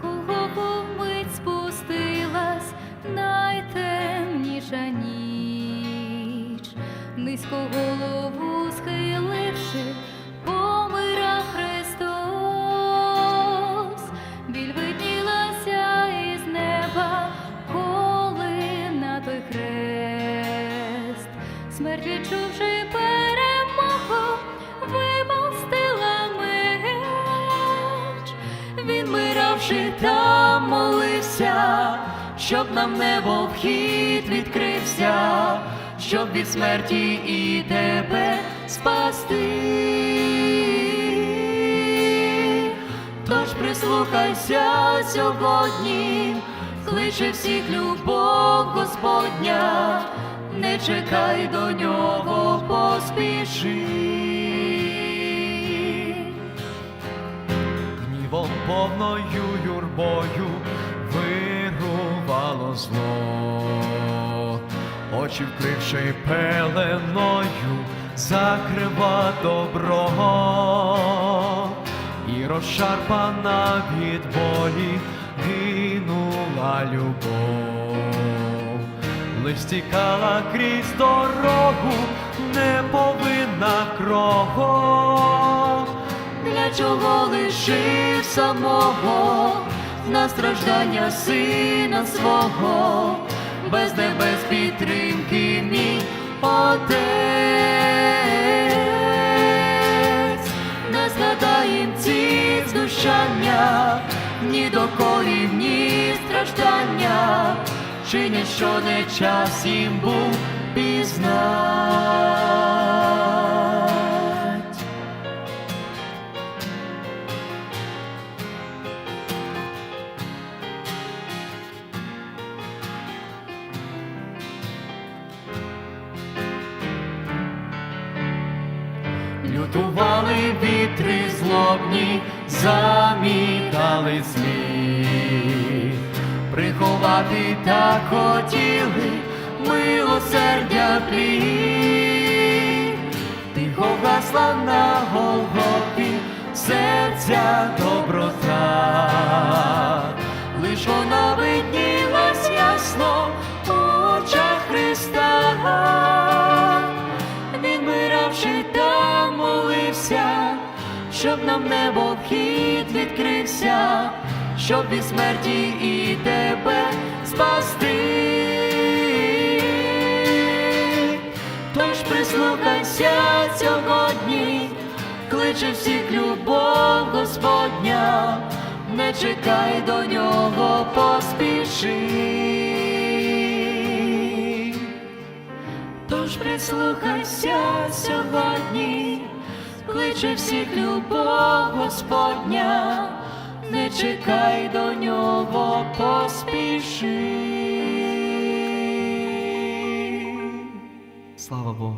Голгофу мить спустилась найтемніша ніч, низько голову схиливши, помира Христос, біль із неба, коли той хрест, смерть відчувши миравши там молився, щоб нам небо вхід відкрився, щоб від смерті і тебе спасти. Тож прислухайся сьогодні, кличе всіх любов Господня, не чекай до нього, поспіши. Гнівом повною юрбою вирувало зло, очі вкривши пеленою, закрива добро, і розшарпана від болі гинула любов, лиш стікала крізь дорогу, не повинна крого. Чого лишив самого на страждання сина свого, без небес підтримки мій отець, не згадаєм ці знущання, ні докорів, ні страждання, чинять, що не час їм був пізнать. Лютували вітри злобні, замітали злі, приховати так хотіли милосердя плі, Тихо гасла на Голгофі серця доброта, щоб нам небо вхід відкрився, щоб від смерті і тебе спасти. Тож прислухайся сьогодні, кличе всіх любов Господня, не чекай до нього, поспіши. Тож прислухайся сьогодні, кличе всіх любов Господня, не чекай до нього, поспіши. Слава Богу.